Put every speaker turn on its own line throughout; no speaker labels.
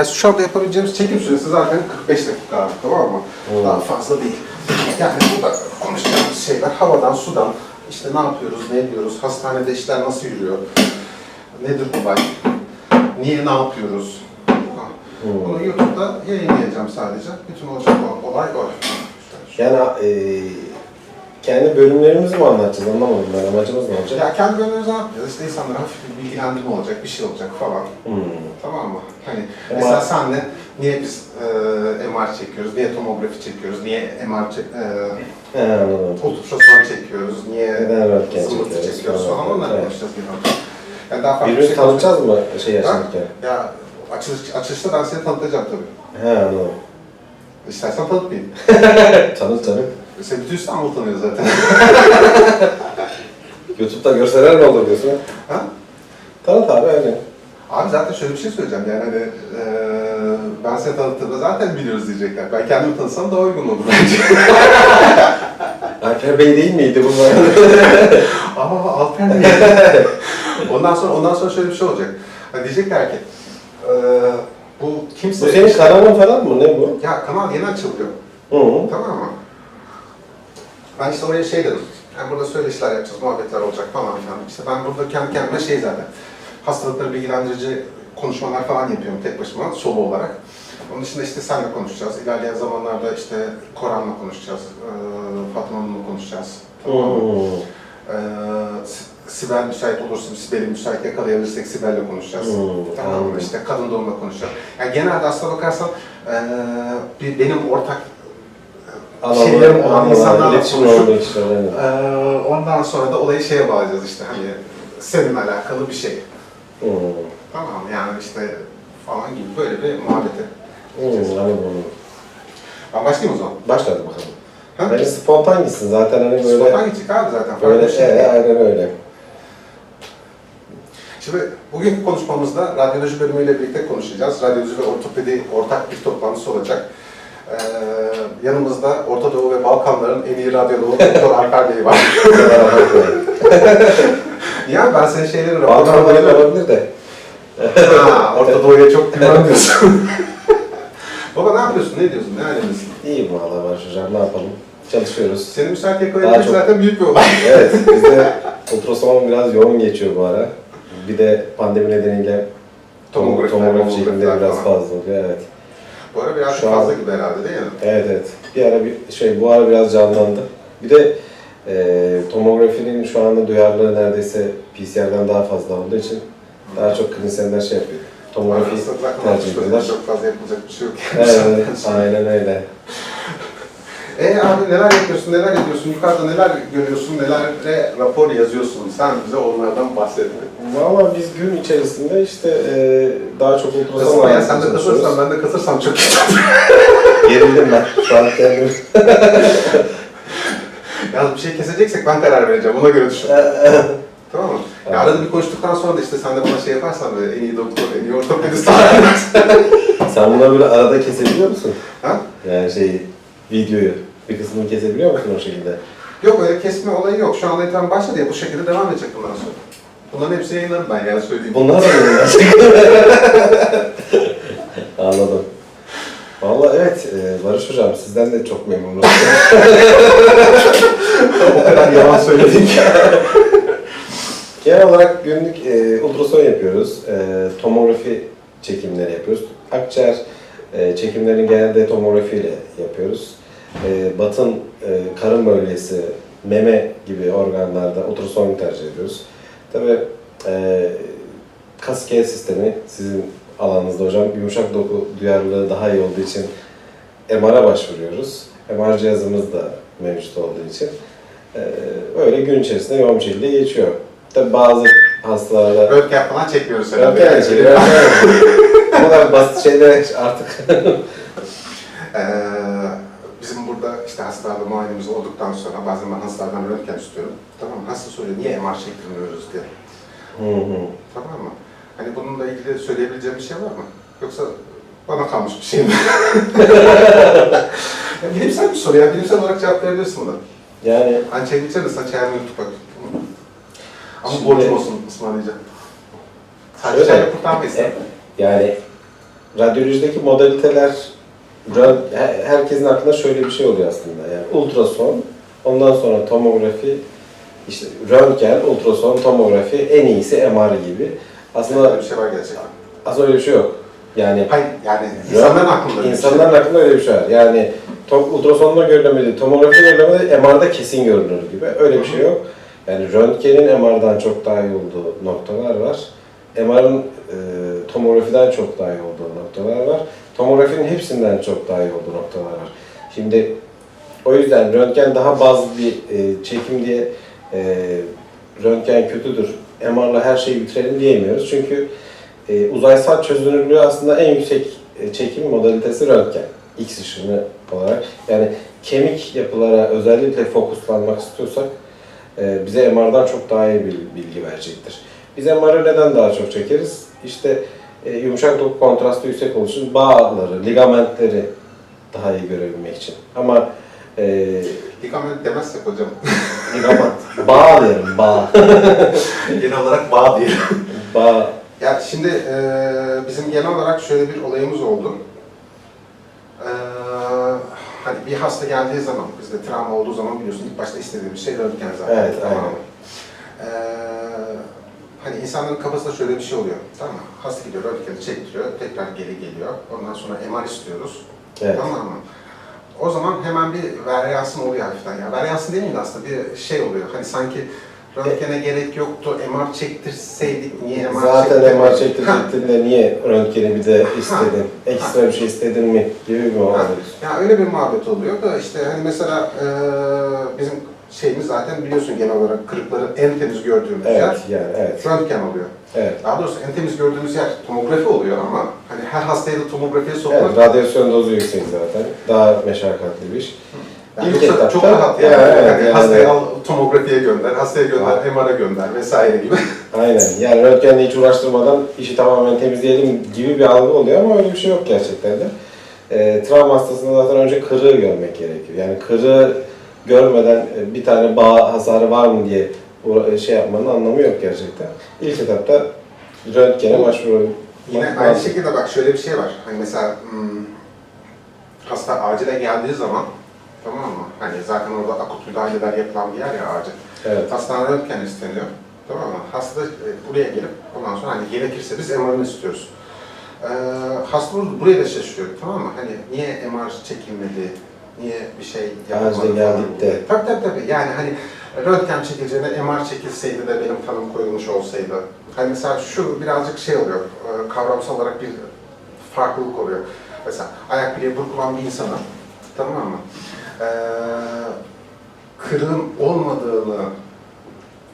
Yani şu anda yapabileceğimiz çekim süresi zaten 45 dakika abi tamam mı?
Hmm.
Daha fazla değil. Yani burada konuşacağımız şeyler havadan, sudan, işte ne yapıyoruz, ne ediyoruz, hastanede işler nasıl yürüyor, nedir olay, niye ne yapıyoruz.
Hmm.
Bunu YouTube'da yayınlayacağım sadece. Bütün olacak olay o.
Yani e, kendi bölümlerimizi mi anlatacağız anlamadım ben. Amacımız ne olacak?
Ya kendi bölümümüzde ne yapacağız? İşte insanlara hafif bir bilgilendirme olacak, bir şey olacak falan.
Hmm.
Tamam mı? Hani mesela senle niye biz e, MR çekiyoruz, niye tomografi çekiyoruz, niye MR çek, e,
He anladım.
ultrason çekiyoruz, niye
Neden röntgen
zımbırtı
çekiyoruz
çekiyoruz falan onları
Evet.
konuşacağız genel olarak. Yani daha farklı bir
Birbirini
şey
tanıtacağız mı şey
Ha?
yaşanırken?
Ya açılış, açılışta ben seni tanıtacağım tabii.
He anladım.
İstersen tanıtmayayım.
Tanıt canım.
Seni bütün İstanbul tanıyor zaten.
YouTube'da görseler ne olur diyorsun?
ha?
Tanıt abi öyle.
Abi zaten şöyle bir şey söyleyeceğim yani hani e, ben seni tanıttığımda zaten biliyoruz diyecekler. Ben kendimi tanısam daha uygun olur bence.
Alper Bey değil miydi bunlar?
Aa Alper mi? ondan sonra ondan sonra şöyle bir şey olacak. Hani diyecekler ki e, bu kimse...
bu senin kanalın falan mı? Ne bu?
Ya kanal yeni açılıyor.
Hı hı.
Tamam mı? Ben işte oraya şey dedim. Yani burada söyleşiler yapacağız, muhabbetler olacak falan filan. İşte ben burada kendi kendime şey zaten. Hastalıkları bilgilendirici konuşmalar falan yapıyorum tek başıma, solo olarak. Onun dışında işte seninle konuşacağız. İlerleyen zamanlarda işte Koran'la konuşacağız. Ee, Fatma Hanım'la konuşacağız. Tamam mı? Ee, Si- Sibel müsait olursa, Sibel'i müsait yakalayabilirsek Sibel'le konuşacağız.
Hmm,
tamam mı? İşte kadın doğumla konuşacağız. Yani genelde aslına bakarsan bir, benim ortak şeylerim olan insanlarla konuşup ee, ondan sonra da olayı şeye bağlayacağız işte hani seninle alakalı bir şey.
Hı.
Tamam yani işte falan gibi böyle bir muhabbeti.
Hı, anladım.
Ben başlayayım o zaman.
Başladı bakalım.
Ha?
Bence spontan gitsin zaten hani böyle.
Spontan gidecek abi zaten.
Böyle
şey.
e, aynen öyle.
Şimdi bugünkü konuşmamızda radyoloji bölümüyle birlikte konuşacağız. Radyoloji ve ortopedi ortak bir toplantısı olacak. Ee, yanımızda Orta Doğu ve Balkanların en iyi radyoloğu Doktor Alper Bey var. ya ben senin şeyleri
Balkanlarda
raporlarını...
olabilir de.
Ha, Orta Doğu'ya çok güvenmiyorsun. Baba ne yapıyorsun? Ne diyorsun? Ne alemdesin?
İyi valla var hocam ne yapalım. Çalışıyoruz.
Seni müsait yakalayabilmek
çok-
zaten büyük bir olay.
Evet bizde ultrason biraz yoğun geçiyor bu ara. Bir de pandemi nedeniyle
Tomografi,
tomografi çekimleri
tomografiler
biraz
falan.
fazla oluyor evet.
Bu ara biraz
Şu an-
fazla gibi herhalde değil mi?
Evet evet. Bir ara bir şey bu ara biraz canlandı. Bir de e, tomografinin şu anda duyarlılığı neredeyse PCR'dan daha fazla olduğu için daha çok klinisyenler şey yapıyor. Tomografi tercih ediyorlar.
Çok fazla yapılacak bir şey yok.
Evet, aynen öyle.
E abi neler yapıyorsun, neler yapıyorsun, yukarıda neler görüyorsun, nelere rapor yazıyorsun. Sen bize onlardan bahset.
Valla biz gün içerisinde işte e, daha çok ultrason
Kızma ya sen de kızırsan ben de kızırsam çok kötü.
Gerildim ben. Şu an kendim.
Yalnız bir şey keseceksek ben karar vereceğim, ona göre düşün. tamam mı? Ya arada bir konuştuktan sonra da işte sen de bana şey yaparsan böyle en iyi doktor, en iyi ortopedist.
Sen bunları böyle arada kesebiliyor musun?
ha?
Yani şey videoyu bir kısmını kesebiliyor musun o şekilde?
Yok öyle kesme olayı yok. Şu anda itibaren başladı ya bu şekilde devam edecek bundan sonra. Bunların hepsini yayınlarım ben yani söyleyeyim.
Bunlar da gerçekten. Anladım. Valla evet e, Barış Hocam sizden de çok memnunum.
o kadar yalan söyledik.
Genel olarak günlük e, ultrason yapıyoruz. E, tomografi çekimleri yapıyoruz. Akciğer e, çekimlerini genelde tomografi ile yapıyoruz. E, batın, e, karın bölgesi, meme gibi organlarda ultrason tercih ediyoruz. Tabii e, kas iskelet sistemi sizin alanınızda hocam yumuşak doku duyarlılığı daha iyi olduğu için MR'a başvuruyoruz. MR cihazımız da mevcut olduğu için e, öyle gün içerisinde yoğun bir şekilde geçiyor. Tabii bazı hastalarda
Röntgen falan çekmiyoruz herhalde.
Röntgen çekiyor. Bu kadar basit şeyler artık.
Ee, burada işte hastalarda muayenemiz olduktan sonra bazen ben hastalardan röntgen istiyorum. Tamam? Hasta soruyor niye MR çektirmiyoruz diye.
Hı hı.
Tamam mı? Hani bununla ilgili söyleyebileceğim bir şey var mı? Yoksa bana kalmış bir şey mi? ya bilimsel bir soru ya. Bilimsel olarak cevap verebilirsin buna.
Yani
Hani çay içer misin? Çayımı unuttuk bak. Ama
Şimdi-
borcum olsun ısmarlayacağım. Sadece kurtarmayız.
e, yani radyolojideki modaliteler herkesin aklında şöyle bir şey oluyor aslında. Yani ultrason, ondan sonra tomografi, işte röntgen, ultrason, tomografi, en iyisi MR gibi. Aslında
Böyle bir şey var gerçekten.
aslında öyle bir şey yok. Yani
Hayır yani insanların aklında öyle bir şey.
İnsanların aklında öyle bir şey var. Yani to- ultrasonda görülemedi, tomografi görülemedi, MR'da kesin görünür gibi. Öyle bir şey yok. Yani röntgenin MR'dan çok daha iyi olduğu noktalar var. MR'ın e, tomografiden çok daha iyi olduğu noktalar var. Tomografinin hepsinden çok daha iyi olduğu noktalar var. Şimdi o yüzden röntgen daha baz bir e, çekim diye e, röntgen kötüdür. MR'la her şeyi bitirelim diyemiyoruz. Çünkü e, uzaysal çözünürlüğü aslında en yüksek e, çekim modalitesi röntgen. X ışını olarak. Yani kemik yapılara özellikle fokuslanmak istiyorsak e, bize MR'dan çok daha iyi bir bilgi verecektir. Biz MR'ı neden daha çok çekeriz? İşte e, yumuşak doku kontrastı yüksek için bağları, ligamentleri daha iyi görebilmek için. Ama e,
Ligament demezsek hocam.
ligament, bağ diyelim, bağ.
Genel olarak bağ diyelim.
bağ.
Ya şimdi e, bizim genel olarak şöyle bir olayımız oldu. E, hani bir hasta geldiği zaman, bizde travma olduğu zaman biliyorsun ilk başta istediğimiz şey röntgen zaten.
Evet, aynen.
E, hani insanların kafasında şöyle bir şey oluyor, tamam mı? Hasta gidiyor, röntgeni çektiriyor, tekrar geri geliyor. Ondan sonra MR istiyoruz,
Evet.
tamam mı? O zaman hemen bir varyansın oluyor hafiften ya. Varyansın demeyeyim de aslında bir şey oluyor. Hani sanki röntgene gerek yoktu, MR çektirseydik, niye MR
Zaten
çektirmedik?
MR
Ha,
çektirecektin de niye röntgeni bir de istedin? Ekstra bir şey istedin mi? Gibi bir
Ha,
muhabbet.
ya öyle bir muhabbet oluyor da işte hani mesela eee, bizim şeyimiz zaten biliyorsun genel olarak kırıkları en temiz gördüğümüz yer
Evet, yani evet.
röntgen oluyor.
Evet.
Daha doğrusu en temiz gördüğümüz yer tomografi oluyor ama hani her hastayı da tomografiye sokmak
Evet, radyasyon dozu yüksek zaten. Daha meşakkatli bir iş.
yani
İlk etapta-
çok rahat yani.
Ya, evet, yani-
hastayı al tomografiye gönder, hastaya gönder, MR'a gönder vesaire gibi.
Aynen. Yani röntgenle hiç uğraştırmadan işi tamamen temizleyelim gibi bir algı oluyor ama öyle bir şey yok gerçekten de. E, travma hastasında zaten önce kırığı görmek gerekiyor. Yani kırığı görmeden e, bir tane bağ hasarı var mı diye uğra- şey yapmanın anlamı yok gerçekten. İlk etapta röntgene başvuru.
Yine aynı şekilde bak şöyle bir şey var. Hani mesela hmm, hasta acile geldiği zaman tamam mı? Hani zaten orada akut müdahaleler yapılan bir yer ya acil.
Evet.
Hastane röntgen isteniyor. Tamam mı? Hasta e, buraya gelip ondan sonra hani gerekirse biz MR'ını istiyoruz. Ee, hasta bur- buraya da şaşırıyor tamam mı? Hani niye MR çekilmedi? Niye bir şey falan
geldik de.
Tabii tabii tabii. Yani hani röntgen çekileceğine MR çekilseydi de benim tanım koyulmuş olsaydı. Hani mesela şu birazcık şey oluyor, e, kavramsal olarak bir farklılık oluyor. Mesela ayak bileği burkulan bir insana, tamam mı? Ee, kırığın olmadığını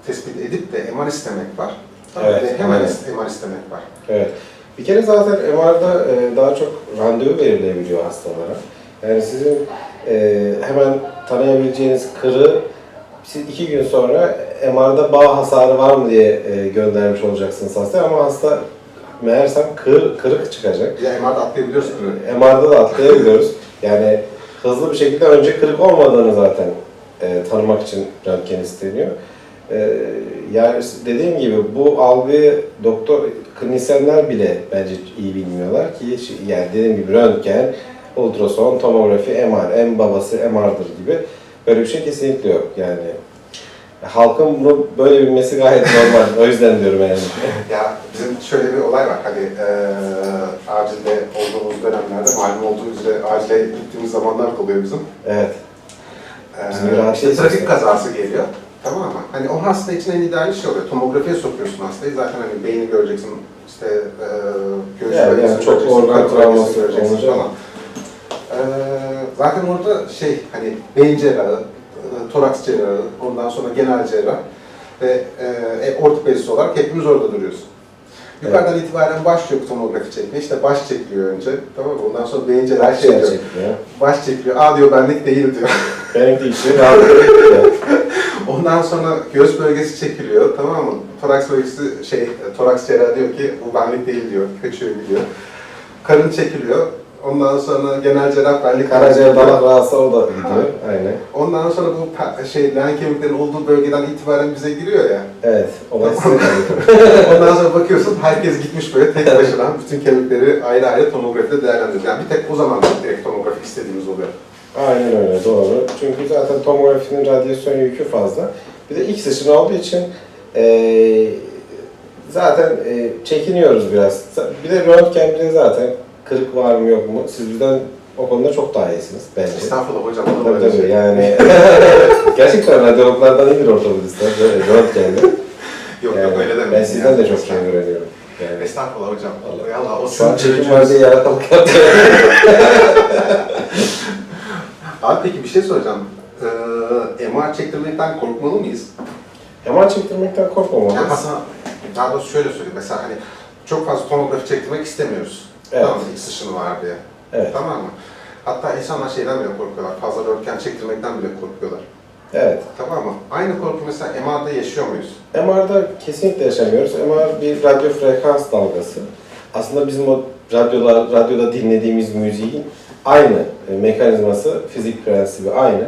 tespit edip de MR istemek var.
Evet,
Ve hemen is- MR istemek var.
Evet. Bir kere zaten MR'da e, daha çok randevu verilebiliyor hastalara. Yani sizin e, hemen tanıyabileceğiniz kırığı siz iki gün sonra MR'da bağ hasarı var mı diye e, göndermiş olacaksınız hastaya ama hasta meğersem kır, kırık çıkacak.
De MR'da atlayabiliyoruz kırığı.
MR'da da atlayabiliyoruz. Yani hızlı bir şekilde önce kırık olmadığını zaten e, tanımak için röntgen isteniyor. E, yani dediğim gibi bu algıyı doktor, klinisyenler bile bence iyi bilmiyorlar ki hiç- yani dediğim gibi röntgen, ultrason, tomografi, MR, en babası MR'dır gibi böyle bir şey kesinlikle yok yani. Halkın bunu böyle bilmesi gayet normal. o yüzden diyorum yani.
Ya bizim şöyle bir olay var. Hani eee acilde olduğumuz dönemlerde malum olduğu üzere acile gittiğimiz zamanlar oluyor bizim.
Evet.
Ee, işte
değiliz
trafik kazası geliyor. Tamam mı? Hani o hasta için en ideal şey oluyor. Tomografiye sokuyorsun hastayı. Zaten hani beyni göreceksin, işte e, göğüs
Yani, yani çok organ travması
göreceksin
olunca-
falan. Ee, zaten orada şey hani beyin cerrahı, e, toraks cerrahı, ondan sonra genel cerrah ve e, e, ortopedist olarak hepimiz orada duruyoruz. Yukarıdan itibaren başlıyor tomografi çekmeye. İşte baş çekiliyor önce. Tamam mı? Ondan sonra beyin cerrahı şey diyor.
Gerçekten.
Baş çekiliyor. Aa diyor benlik değil diyor.
Benim de işim rahat ediyor.
Ondan sonra göğüs bölgesi çekiliyor, tamam mı? Toraks bölgesi, şey, toraks cerrahı diyor ki bu benlik değil diyor, kaçıyor gidiyor. Karın çekiliyor, Ondan sonra genel cerrah benlik
Karaciğer dalak rahatsız o da gidiyor. Aynen.
Ondan sonra bu pe- şey leğen kemiklerinin olduğu bölgeden itibaren bize giriyor ya.
Evet. Olay size kalıyor.
Ondan sonra bakıyorsun herkes gitmiş böyle tek başına bütün kemikleri ayrı ayrı tomografide değerlendiriyor. Yani bir tek o zaman direkt tomografi istediğimiz oluyor.
Aynen öyle doğru. Çünkü zaten tomografinin radyasyon yükü fazla. Bir de ilk seçim olduğu için eee, zaten eee, çekiniyoruz biraz. Bir de röntgen bir de zaten kırık var mı yok mu? Siz bizden o konuda çok daha iyisiniz bence.
Estağfurullah hocam.
Tabii tabii
şey?
yani gerçekten radyologlardan iyidir ortopedistler böyle röntgende.
Yok
Yani
yok öyle demeyin.
ben sizden
Yani
de çok şey öğreniyorum. Yani.
Estağfurullah hocam.
Vallahi.
Allah o sizin
çekim var diye yalakalık yaptım.
Abi peki bir şey soracağım. Ee, MR çektirmekten korkmalı mıyız?
MR çektirmekten
Yani
korkmamalıyız.
aslında daha doğrusu şöyle söyleyeyim. Mesela hani çok fazla tomografi çektirmek istemiyoruz.
Evet.
Tamam sıçını var diye.
Evet.
Tamam mı? Hatta insanlar şeyden bile korkuyorlar. Fazla röntgen çektirmekten bile korkuyorlar.
Evet.
Tamam mı? Aynı korku mesela MR'da yaşıyor muyuz?
MR'da kesinlikle yaşamıyoruz. MR bir radyo frekans dalgası. Aslında bizim o radyoda, radyoda dinlediğimiz müziğin aynı e, mekanizması, fizik prensibi aynı.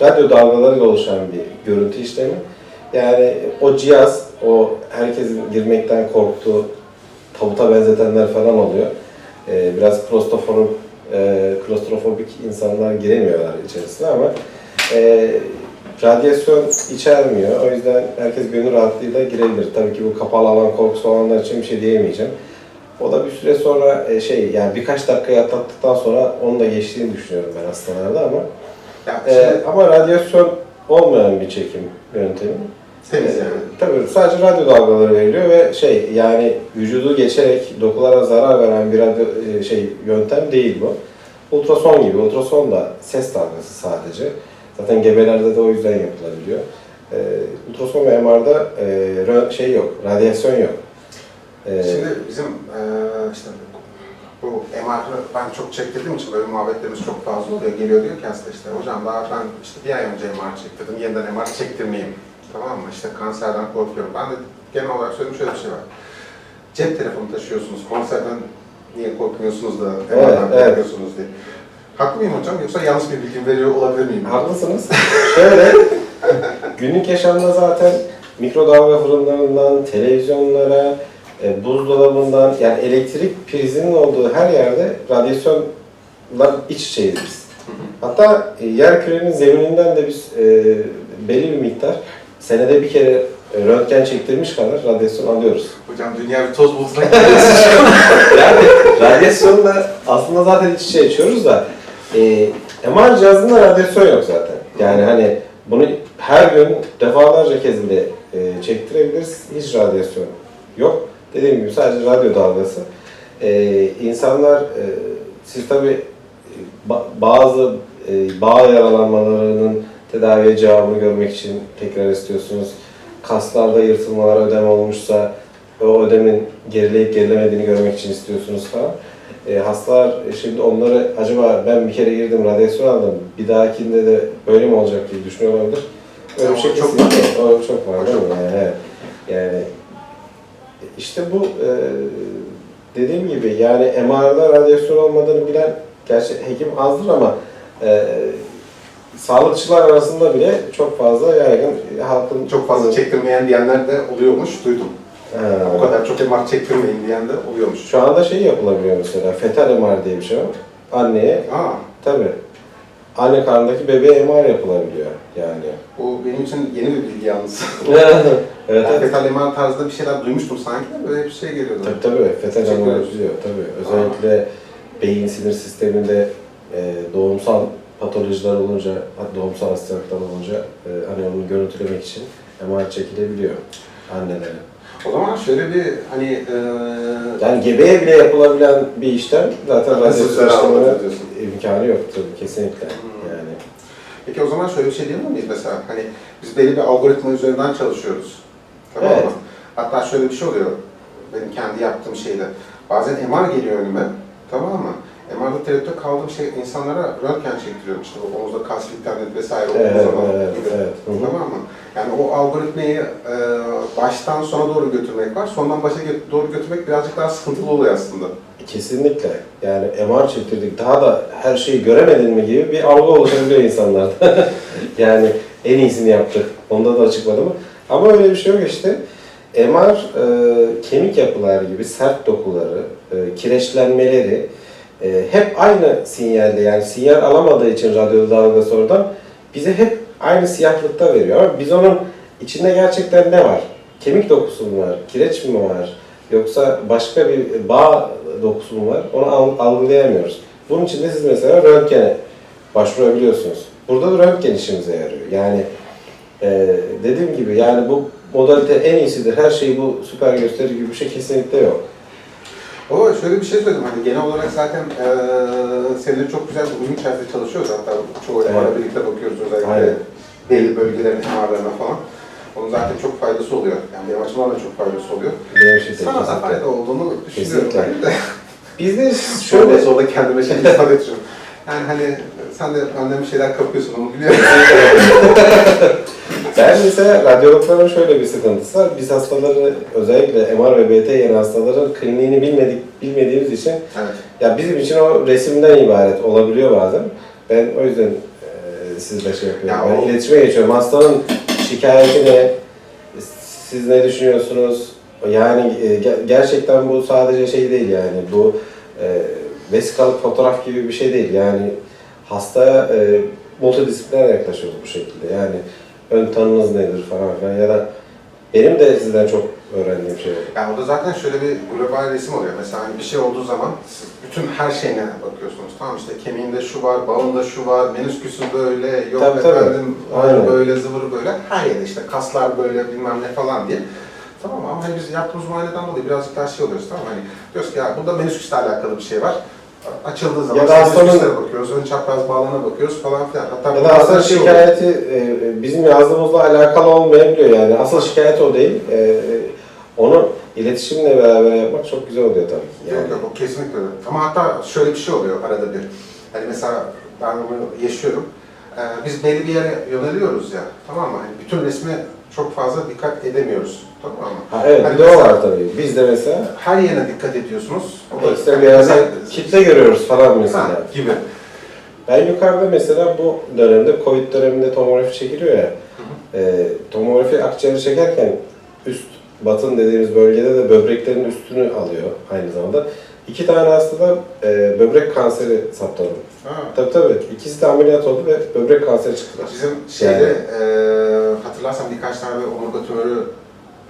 Radyo dalgalarıyla oluşan bir görüntü işlemi. Yani o cihaz, o herkesin girmekten korktuğu tabuta benzetenler falan oluyor. E, biraz klostrofobik, e, klostrofobik insanlar giremiyorlar içerisine ama e, radyasyon içermiyor. O yüzden herkes gönül rahatlığıyla girebilir. Tabii ki bu kapalı alan korkusu olanlar için bir şey diyemeyeceğim. O da bir süre sonra e, şey yani birkaç dakika atlattıktan sonra onu da geçtiğini düşünüyorum ben hastalarda ama
Ya
e, ama radyasyon olmayan bir çekim yöntemi.
Temiz
E,
yani.
Tabii sadece radyo dalgaları veriliyor ve şey yani vücudu geçerek dokulara zarar veren bir radyo e, şey yöntem değil bu. Ultrason gibi. Ultrason da ses dalgası sadece. Zaten gebelerde de o yüzden yapılabiliyor. E, ultrason ve MR'da e, şey yok, radyasyon yok. E,
Şimdi bizim eee işte bu MR'ı ben çok çektirdiğim için böyle muhabbetlerimiz çok fazla oluyor. Geliyor diyor ki hasta işte hocam daha ben işte bir ay önce MR çektirdim, yeniden MR çektirmeyeyim. Tamam mı? İşte kanserden korkuyorum. Ben de genel olarak söylediğim şöyle bir şey var. Cep telefonu taşıyorsunuz, konserden niye korkmuyorsunuz da
Evet, evet.
korkuyorsunuz diye. Haklı mıyım hocam yoksa yanlış bir bilgi veriyor olabilir miyim?
Haklısınız. Şöyle, günlük yaşamda zaten mikrodalga fırınlarından, televizyonlara, e, buzdolabından, yani elektrik prizinin olduğu her yerde radyasyonla iç içeyiz biz. Hatta e, yer kürenin zemininden de biz e, belli bir miktar, senede bir kere e, röntgen çektirmiş kadar radyasyon alıyoruz.
Hocam dünya bir toz bulutuna
yani radyasyonla aslında zaten iç içe yaşıyoruz da e, MR cihazında radyasyon yok zaten. Yani hani bunu her gün defalarca kez bile e, çektirebiliriz. Hiç radyasyon yok. Dediğim gibi sadece radyo dalgası. E, insanlar, e, siz tabi bazı e, bağ yaralanmalarının tedaviye cevabını görmek için tekrar istiyorsunuz. Kaslarda yırtılmalar, ödem olmuşsa o ödemin gerileyip gerilemediğini görmek için istiyorsunuz falan. E, hastalar e, şimdi onları acaba ben bir kere girdim radyasyon aldım bir dahakinde de böyle mi olacak diye düşünüyor olabilir. Öyle bir şey
çok
kesinlikle- O çok var değil mi?
var.
Yani, yani işte bu e, dediğim gibi yani MR'da radyasyon olmadığını bilen gerçi hekim azdır ama e, sağlıkçılar arasında bile çok fazla yaygın halkın
çok fazla çektirmeyen diyenler de oluyormuş, duydum.
Ha.
O kadar çok MR çektirmeyin diyen de oluyormuş.
Şu anda şey yapılabiliyor mesela, fetal MR diye bir şey var. Anneye,
Aa,
tabi anne karnındaki bebeğe MR yapılabiliyor yani.
bu benim için yeni bir bilgi yalnız.
evet, evet.
fetal MR tarzında bir şeyler duymuştum sanki de böyle bir şey geliyordu.
Tabii tabii, fetal MR yapılıyor tabii. Özellikle beyin sinir sisteminde e, doğumsal patolojiler olunca, doğumsal hastalıklar olunca e, hani onu görüntülemek için MR çekilebiliyor annelere.
O zaman şöyle bir hani e,
Yani gebeye bile yapılabilen bir işlem zaten radyasyon
zarar
işlemi
olacak diyorsun?
imkanı yok tabii kesinlikle
Hmm.
yani.
peki o zaman şöyle bir şey diyebilir miyiz mesela hani biz belli bir algoritma üzerinden çalışıyoruz. Tamam
Evet.
mı? Hatta şöyle bir şey oluyor benim kendi yaptığım şeyde. Bazen MR geliyor önüme. Tamam mı? MR'da tereddütte kaldığım şey insanlara röntgen çektiriyorum işte o omuzda kas filtrenleri vesaire olduğu
Evet,
zaman
evet,
gibi.
evet.
Tamam mı? Yani o algoritmayı e, baştan sona doğru götürmek var. Sondan başa doğru götürmek birazcık daha sıkıntılı oluyor aslında.
Kesinlikle. Yani MR çektirdik. Daha da her şeyi göremedin mi gibi bir algı oluşabiliyor insanlarda. yani en iyisini yaptık. Onda da açıkladım. Ama öyle bir şey yok işte. MR e, kemik yapılar gibi sert dokuları, e, kireçlenmeleri e, hep aynı sinyalde yani sinyal alamadığı için radyo dalgası oradan bize hep aynı siyahlıkta veriyor. Ama biz onun içinde gerçekten ne var? Kemik dokusu mu var? Kireç mi var? Yoksa başka bir bağ dokusu mu var? Onu al- algılayamıyoruz. Bunun için de siz mesela röntgene başvurabiliyorsunuz. Burada da röntgen işimize yarıyor. Yani e, dediğim gibi yani bu modalite en iyisidir. Her şeyi bu süper gösteri gibi bir şey kesinlikle yok.
O şöyle bir şey söyledim hani genel olarak zaten eee seninle çok güzel bir uyum içerisinde çalışıyoruz hatta çoğu
Evet.
birlikte bakıyoruz özellikle
Aynen.
belli bölgelerin MR'larına falan. Onun zaten çok faydası oluyor. Yani benim açımdan da çok faydası oluyor.
Benim de
Sana da fayda olduğunu düşünüyorum ben de.
Biz de
Şöyle sonra kendime şey ifade edeceğim. Yani hani sen de benden bir şeyler kapıyorsun onu biliyorum.
Ben mesela radyologların şöyle bir sıkıntısı var. Biz hastaları özellikle MR ve BT yeni hastaların kliniğini bilmedik bilmediğimiz için
evet.
ya bizim için o resimden ibaret olabiliyor bazen. Ben o yüzden e, sizle şey yapıyorum.
Ya
ben
o-
iletişime geçiyorum. Hastanın şikayeti ne? Siz ne düşünüyorsunuz? Yani e, ge- gerçekten bu sadece şey değil yani bu e, vesikalık fotoğraf gibi bir şey değil. Yani hastaya e, multidisipliner yaklaşıyoruz bu şekilde. Yani ön tanınız nedir falan filan ya da benim de sizden çok öğrendiğim şey oldu.
Yani orada zaten şöyle bir global resim oluyor. Mesela hani bir şey olduğu zaman siz bütün her şeyine bakıyorsunuz. Tamam işte kemiğinde şu var, bağında şu var, menüsküsü böyle, yok
Tabii, tabii.
efendim
aynen.
böyle, zıvırı böyle. Her yerde işte kaslar böyle bilmem ne falan diye. Tamam ama hani biz yaptığımız muayeneden dolayı birazcık daha şey oluyoruz tamam hani diyoruz ki ya burada menüsküsle alakalı bir şey var. Açıldığı zaman
Ya da hastanın-
bakıyoruz, ön çapraz bağlana bakıyoruz falan filan. Hatta
Ya da asıl
şey
şikayeti e, bizim yazdığımızla alakalı olmayabiliyor yani. Asıl şikayet o değil. E, e, onu iletişimle beraber yapmak çok güzel oluyor tabii ki. Yani.
Yok yok o kesinlikle öyle. Ama hatta şöyle bir şey oluyor arada bir. Hani mesela ben bunu yaşıyorum. Ee, biz belli bir yere yöneliyoruz ya. Tamam mı? Hani bütün resme çok fazla dikkat edemiyoruz. Tamam mı?
Ha, evet
Hani
bir de o var tabii. Biz de mesela
Her yerine dikkat ediyorsunuz. O da-
ekstra bir yerde kitle görüyoruz falan mesela.
Ha, gibi.
Ben yukarıda mesela bu dönemde, Covid döneminde tomografi çekiliyor ya. E, tomografi akciğeri çekerken üst batın dediğimiz bölgede de böbreklerin üstünü alıyor aynı zamanda. İki tane hastada e, böbrek kanseri saptadım.
Ha.
Tabii tabii. İkisi de ameliyat oldu ve böbrek kanseri çıktılar.
Bizim şeyde eee hatırlarsan birkaç tane omurga tümörü,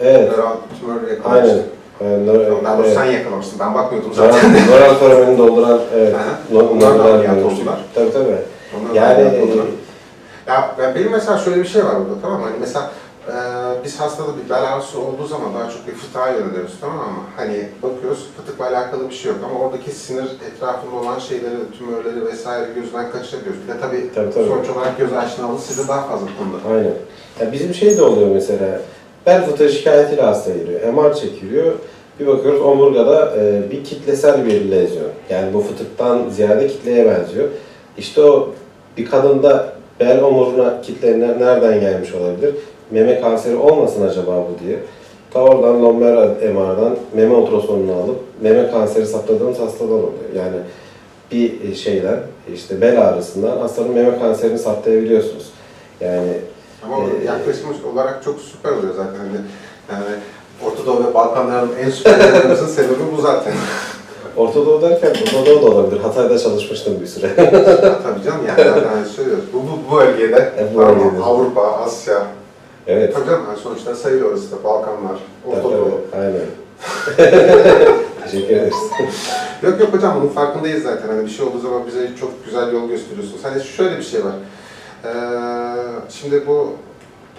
Evet.
nöral tümör
Aynen.
yakalamıştık.
Aynen.
Daha doğrusu
Evet.
sen yakalamıştın. Ben bakmıyordum zaten.
Noral forameni dolduran, evet.
Onlar da ameliyat oldular.
Tabii tabii. Yani
yapıldı. Ya ben, benim mesela şöyle bir şey var burada tamam mı? Hani mesela e, biz hastada bir bel ağrısı olduğu zaman daha çok bir fıtığa yöneliyoruz tamam mı? Hani bakıyoruz fıtıkla alakalı bir şey yok ama oradaki sinir etrafında olan şeyleri, tümörleri vesaire gözden kaçırabiliyoruz. Bir de tabii,
Tabii, tabii.
sonuç olarak göz aşinalığı size daha fazla konuda.
Aynen. Ya bizim şey de oluyor mesela. Bel fıtığı şikayetiyle hasta geliyor. MR çekiliyor. Bir bakıyoruz omurgada e, bir kitlesel bir lezyon. Yani bu fıtıktan ziyade kitleye benziyor. İşte o bir kadında bel omuruna kitle ne- nereden gelmiş olabilir? Meme kanseri olmasın acaba bu diye. Ta oradan lomber MR'dan meme ultrasonunu alıp meme kanseri saptadığımız hastalar oluyor. Yani bir şeyden işte bel ağrısından hastanın meme kanserini saptayabiliyorsunuz. Yani
Ama
Ee,
yaklaşım olarak çok süper oluyor zaten. Hani, yani Orta Doğu ve Balkanların en süper yerlerimizin sebebi bu zaten.
Orta Doğu derken Orta Doğu da olabilir. Hatay'da çalışmıştım bir süre.
Tabii canım yani zaten söylüyoruz. Bu, bu, bu bölgede,
Evet, bu bölgede.
Avrupa, Asya,
evet.
Tabii canım yani sonuçta sayılıyoruz işte Balkanlar, Orta Doğu.
Aynen. Teşekkür ederiz.
Yok yok hocam bunun farkındayız zaten. Hani bir şey olduğu zaman bize çok güzel yol gösteriyorsunuz. Hani şöyle bir şey var. Ee, şimdi bu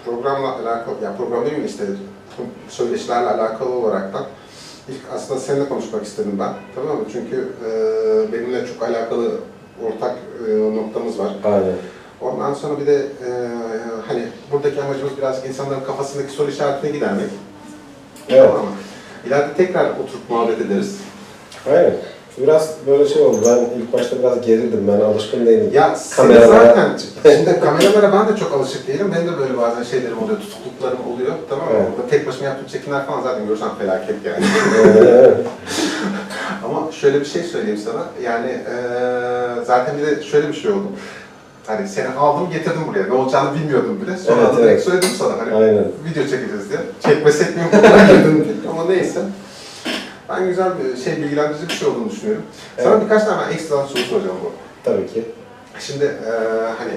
programla alakalı, yani program değil mi işte söyleşilerle alakalı olaraktan ilk aslında seninle konuşmak istedim ben. Tamam mı? Çünkü e, benimle çok alakalı ortak e, noktamız var.
Aynen.
Ondan sonra bir de e, hani buradaki amacımız biraz insanların kafasındaki soru işaretine gidermek.
Evet.
Tamam mı? İleride tekrar oturup muhabbet ederiz.
Aynen. Biraz böyle şey oldu. Ben ilk başta biraz gerildim. Ben alışkın değilim.
Ya
Kameralara-
zaten, şimdi kameralara ben de çok alışık değilim. Benim de böyle bazen şeylerim oluyor, tutukluklarım oluyor. Tamam mı?
Evet.
Tek başıma yaptığım çekimler falan zaten görsen felaket yani.
Ee,
Ama şöyle bir şey söyleyeyim sana. Yani eee, zaten bir de şöyle bir şey oldu. Hani seni aldım getirdim buraya. Ne olacağını bilmiyordum bile. Sonra
Evet,
da direkt
evet.
söyledim sana. Hani
Aynen.
video çekeceğiz diye. Çekmesek mi. Ama neyse. Ben güzel bir şey, bilgilendirici bir şey olduğunu düşünüyorum. Sana
Evet.
birkaç tane ekstra soru soracağım bu.
Tabii ki.
Şimdi eee hani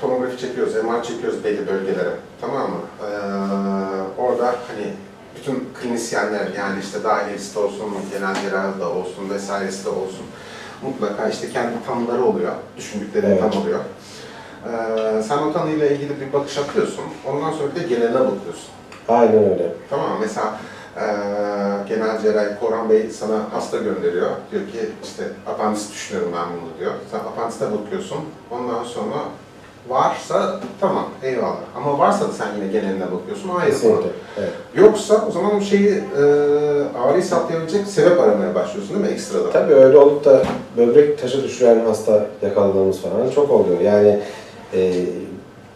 tomografi çekiyoruz, MR çekiyoruz belli bölgelere. Tamam mı? Eee, orada hani bütün klinisyenler yani işte dahilisi de olsun, genel cerrahı da olsun vesairesi de olsun. Mutlaka işte kendi tanıları oluyor, düşündükleri
Evet.
tanı oluyor. Eee, sen o tanıyla ilgili bir bakış atıyorsun, ondan sonra bir de geneline bakıyorsun.
Aynen öyle.
Tamam? Mesela eee genel cerrahi Korhan Bey sana hasta gönderiyor. Diyor ki işte apandis düşünüyorum ben bunu diyor. Sen apandiste bakıyorsun. Ondan sonra varsa tamam eyvallah. Ama varsa da sen yine geneline bakıyorsun. Konu.
Kesinlikle. Evet.
Yoksa o zaman o şeyi eee ağrıyı saptayabilecek sebep aramaya başlıyorsun değil mi ekstradan?
Tabii öyle olup da böbrek taşı düşüren hasta yakaladığımız falan çok oluyor. Yani e,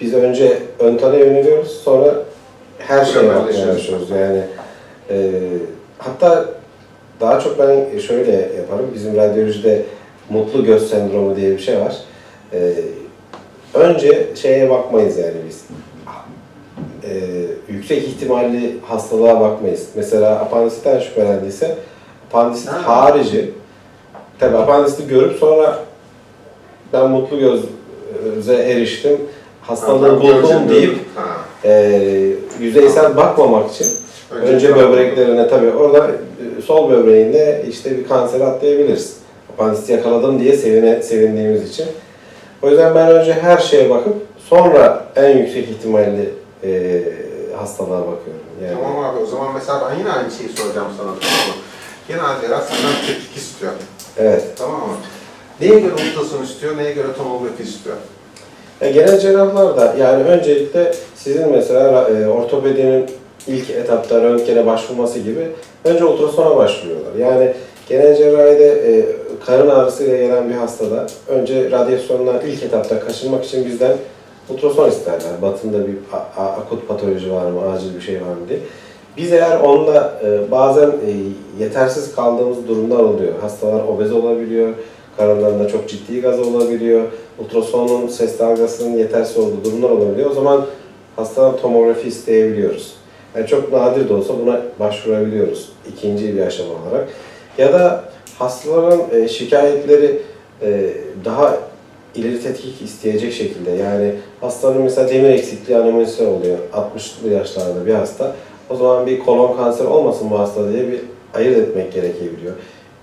biz önce ön tanıya yöneliyoruz, sonra her şeye bakmaya başlıyoruz. Yani e, hatta daha çok ben şöyle yaparım, bizim radyolojide mutlu göz sendromu diye bir şey var. E, önce şeye bakmayız yani biz. E, yüksek ihtimalli hastalığa bakmayız. Mesela apandisitten şüphelendiyse apandisit
Ha.
harici tabi apandisiti görüp sonra ben mutlu göze eriştim, hastalığı
Ha,
buldum deyip.
Ha.
e, yüzeysel bakmamak için önce,
bir
böbreklerine tabi orada e, sol böbreğinde işte bir kanser atlayabiliriz. Apandisiti yakaladım diye sevine, sevindiğimiz için. O yüzden ben önce her şeye bakıp sonra en yüksek ihtimalli e, hastalığa bakıyorum. Yani
Tamam abi o zaman mesela ben yine aynı şeyi soracağım sana tamam mı? Genel cerrah senden tetkik istiyor.
evet.
Tamam mı? Neye göre ultrason istiyor, neye göre tomografi istiyor?
Ya genel cerrahlar da yani öncelikle sizin mesela e, ortopedinin ilk etapta röntgene başvurması gibi önce ultrasona başvuruyorlar. Yani genel cerrahide e, karın ağrısıyla gelen bir hastada önce radyasyondan ilk etapta kaçınmak için bizden ultrason isterler. Batında bir akut patoloji var mı, acil bir şey var mı diye. Biz eğer onda e, bazen e, yetersiz kaldığımız durumlar oluyor. Hastalar obez olabiliyor, karınlarında çok ciddi gaz olabiliyor, ultrasonun ses dalgasının yetersiz olduğu durumlar olabiliyor. O zaman hastadan tomografi isteyebiliyoruz. Yani çok nadir de olsa buna başvurabiliyoruz ikinci bir aşama olarak. Ya da hastaların e, şikayetleri e, daha ileri tetkik isteyecek şekilde yani hastanın mesela demir eksikliği anomalisi oluyor 60'lı yaşlarda bir hasta. O zaman bir kolon kanseri olmasın bu hasta diye bir ayırt etmek gerekebiliyor.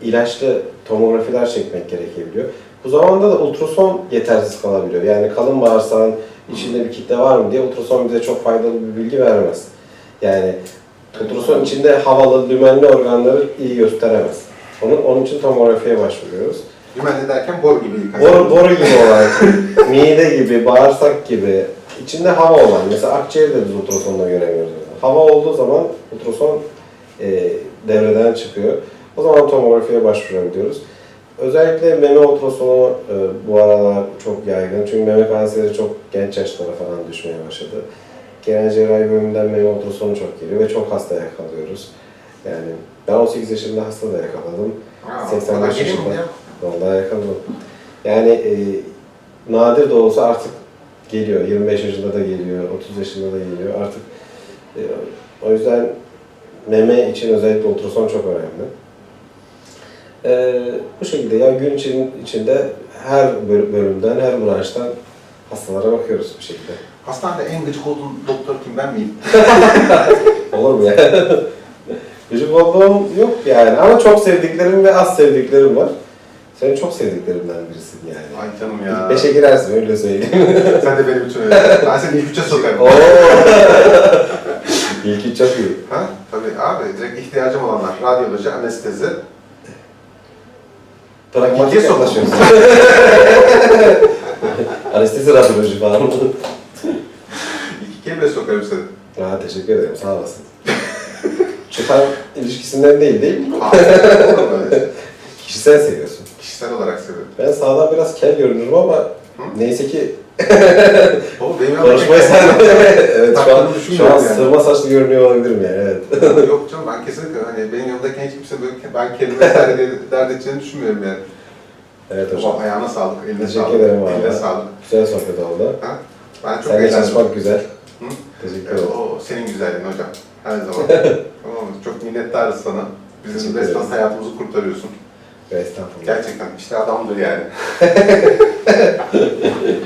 İlaçlı tomografiler çekmek gerekebiliyor. Bu zamanda da ultrason yetersiz kalabiliyor. Yani kalın bağırsağın içinde bir kitle var mı diye ultrason bize çok faydalı bir bilgi vermez. Yani ultrason içinde havalı, dümenli organları iyi gösteremez. Onun, onun için tomografiye başvuruyoruz.
Dümenli derken boru gibi yıkan.
Boru, boru gibi olan, mide gibi, bağırsak gibi, içinde hava olan, mesela akciğeri de biz ultrasonla göremiyoruz. Hava olduğu zaman ultrason e, devreden çıkıyor. O zaman tomografiye başvurabiliyoruz. Özellikle meme ultrasonu e, bu aralar çok yaygın. Çünkü meme kanseri çok genç yaşlara falan düşmeye başladı. Genel cerrahi bölümünden meme ultrasonu çok geliyor ve çok hasta yakalıyoruz. Yani ben 18 yaşında hasta da yakaladım.
Ha,
85
o kadar geliyor mu
yaşında.
ya?
Vallahi yakaladım. Yani e, nadir de olsa artık geliyor. 25 yaşında da geliyor, 30 yaşında da geliyor. Artık e, o yüzden meme için özellikle ultrason çok önemli. E, bu şekilde ya gün için, içinde her böl- bölümden, her branştan hastalara bakıyoruz bir şekilde.
Hastanede en gıcık olduğun doktor kim ben miyim?
Olur mu ya? Gıcık olduğum yok yani ama çok sevdiklerim ve az sevdiklerim var. Senin çok sevdiklerimden birisin yani.
Ay canım ya.
İlk beşe girersin öyle söyleyeyim.
Sen de benim için öyle. Ben seni ilk üçe sokarım.
Oo. İlki çok iyi.
Ha? Tabii abi direkt ihtiyacım olanlar. Radyoloji, anestezi.
Pragmatik yaklaşıyorsun. Anestezi radyoloji falan.
İlk ikiye bile sokarım seni.
Ha, teşekkür ederim sağ olasın. Çıkar ilişkisinden değil değil mi? Kişisel seviyorsun.
Kişisel olarak seviyorum.
Ben sağdan biraz kel görünürüm ama neyse ki
Baba benim
Konuşmayı sen Evet şu an, şu an
yani.
sırma saçlı görünüyor olabilirim yani evet.
Yok canım ben kesinlikle hani benim yanımdayken hiç kimse böyle ben kelime vesaire dert edeceğini düşünmüyorum yani.
Evet
Baba
hocam.
ayağına sağlık, eline
Teşekkür
sağlık.
ederim abi.
Eline sağlık.
Güzel sohbet oldu.
Ha? Ben çok
Seninle
eğlendim.
çalışmak güzel.
Hı?
Teşekkür ederim.
o senin güzelliğin hocam. Her zaman. tamam mı? Çok minnettarız sana. Bizim
Teşekkür
resmen hayatımızı kurtarıyorsun.
Estağfurullah.
Gerçekten işte adamdır yani.